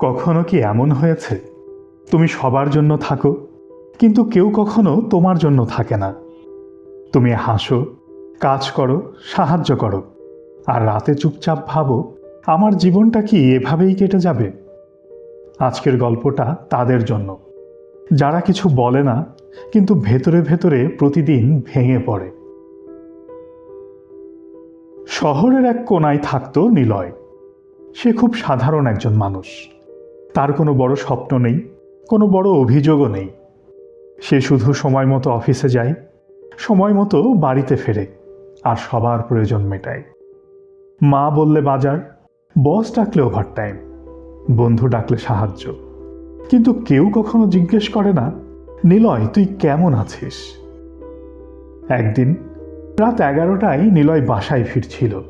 কখনো কি এমন হয়েছে? তুমি সবার জন্য থাকো, কিন্তু কেউ কখনো তোমার জন্য থাকে না। তুমি হাসো, কাজ করো, সাহায্য করো, আর রাতে চুপচাপ ভাবো, আমার জীবনটা কি এভাবেই কেটে যাবে? আজকের গল্পটা তাদের জন্য। যারা কিছু বলে না, কিন্তু ভেতরে ভেতরে প্রতিদিন ভেঙে পড়ে। শহরের এক কোনায় থাকত নিলয়। সে খুব সাধারণ একজন মানুষ। তার কোনো বড় স্বপ্ন নেই, কোনো বড় অভিযোগও নেই। সে শুধু সময় মতো অফিসে যায়, সময় মতো বাড়িতে ফেরে, আর সবার প্রয়োজন মেটায়। মা বললে বাজার, বস ডাকলে ওভারটাইম বন্ধু ডাকলে সাহায্য। কিন্তু কেউ কখনো জিজ্ঞেস করে না, নিলয়, তুই কেমন আছিস? একদিন, রাত এগারোটায় নিলয় বাসায় ফিরছিল।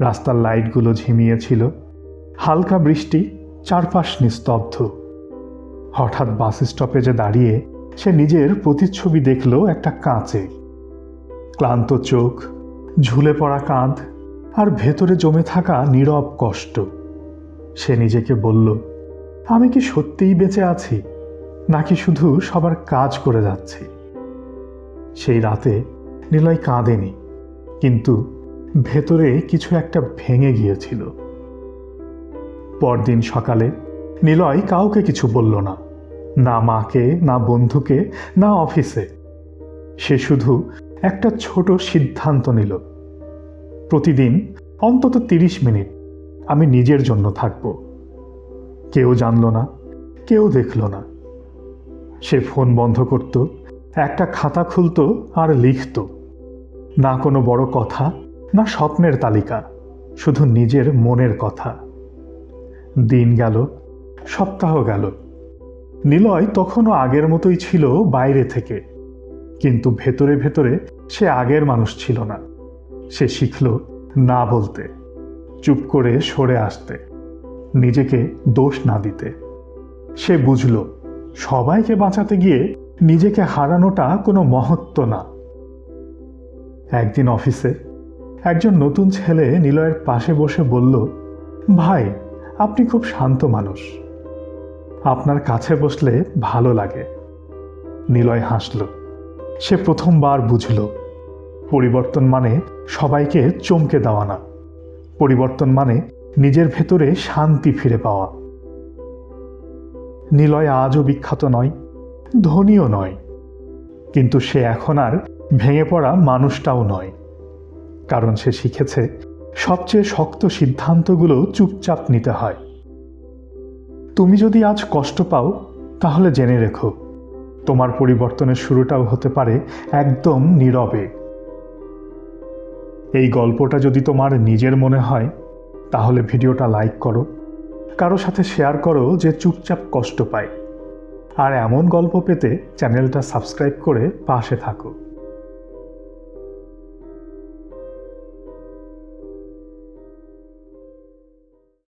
রাস্তার লাইটগুলো ঝিমিয়েছিল হালকা বৃষ্টি চারপাশ নিস্তব্ধ। হঠাৎ বাস স্টপেজে দাঁড়িয়ে সে নিজের প্রতিচ্ছবি দেখল একটা কাঁচে। ক্লান্ত চোখ, ঝুলে পড়া কাঁধ আর ভেতরে জমে থাকা নীরব কষ্ট। সে নিজেকে বলল, আমি কি সত্যিই বেঁচে আছি? নাকি শুধু সবার কাজ করে যাচ্ছি? সেই রাতে নিলয় কাঁদেনি, কিন্তু ভেতরে কিছু একটা ভেঙে গিয়েছিল। পরদিন সকালে নিলয় কাউকে কিছু বলল না না মাকে, না বন্ধুকে, না অফিসে। সে শুধু একটা ছোট সিদ্ধান্ত নিল। প্রতিদিন অন্তত তিরিশ মিনিট আমি নিজের জন্য থাকব। কেউ জানল না, কেউ দেখল না। সে ফোন বন্ধ করত, একটা খাতা খুলত আর লিখত। না কোনো বড় কথা, না স্বপ্নের তালিকা, শুধু নিজের মনের কথা। দিন গেল, সপ্তাহ গেল। নিলয় তখনও আগের মতোই ছিল বাইরে থেকে। কিন্তু ভেতরে ভেতরে সে আগের মানুষ ছিল না। সে শিখল না বলতে, চুপ করে সরে আসতে, নিজেকে দোষ না দিতে। সে বুঝল, সবাইকে বাঁচাতে গিয়ে নিজেকে হারানোটা কোনো মহত্ব না। একদিন অফিসে একজন নতুন ছেলে নিলয়ের পাশে বসে বলল, ভাই আপনি খুব শান্ত মানুষ। আপনার কাছে বসলে ভালো লাগে। নিলয় হাসল। সে প্রথমবার বুঝল, পরিবর্তন মানে সবাইকে চমকে দেওয়া না। পরিবর্তন মানে নিজের ভেতরে শান্তি ফিরে পাওয়া। নিলয় আজও বিখ্যাত নয়, ধনীও নয়। কিন্তু সে এখন আর ভেঙে পড়া মানুষটাও নয়। কারণ সে শিখেছে সবচেয়ে শক্ত সিদ্ধান্তগুলো চুপচাপ নিতে হয়। তুমি যদি আজ কষ্ট পাও, তাহলে জেনে রেখো। তোমার পরিবর্তনের শুরুটাও হতে পারে একদম নীরবে। এই গল্পটা যদি তোমার নিজের মনে হয়, তাহলে ভিডিওটা লাইক করো। কারও সাথে শেয়ার করো যে চুপচাপ কষ্ট পায়। আর এমন গল্প পেতে চ্যানেলটা সাবস্ক্রাইব করে পাশে থাকো।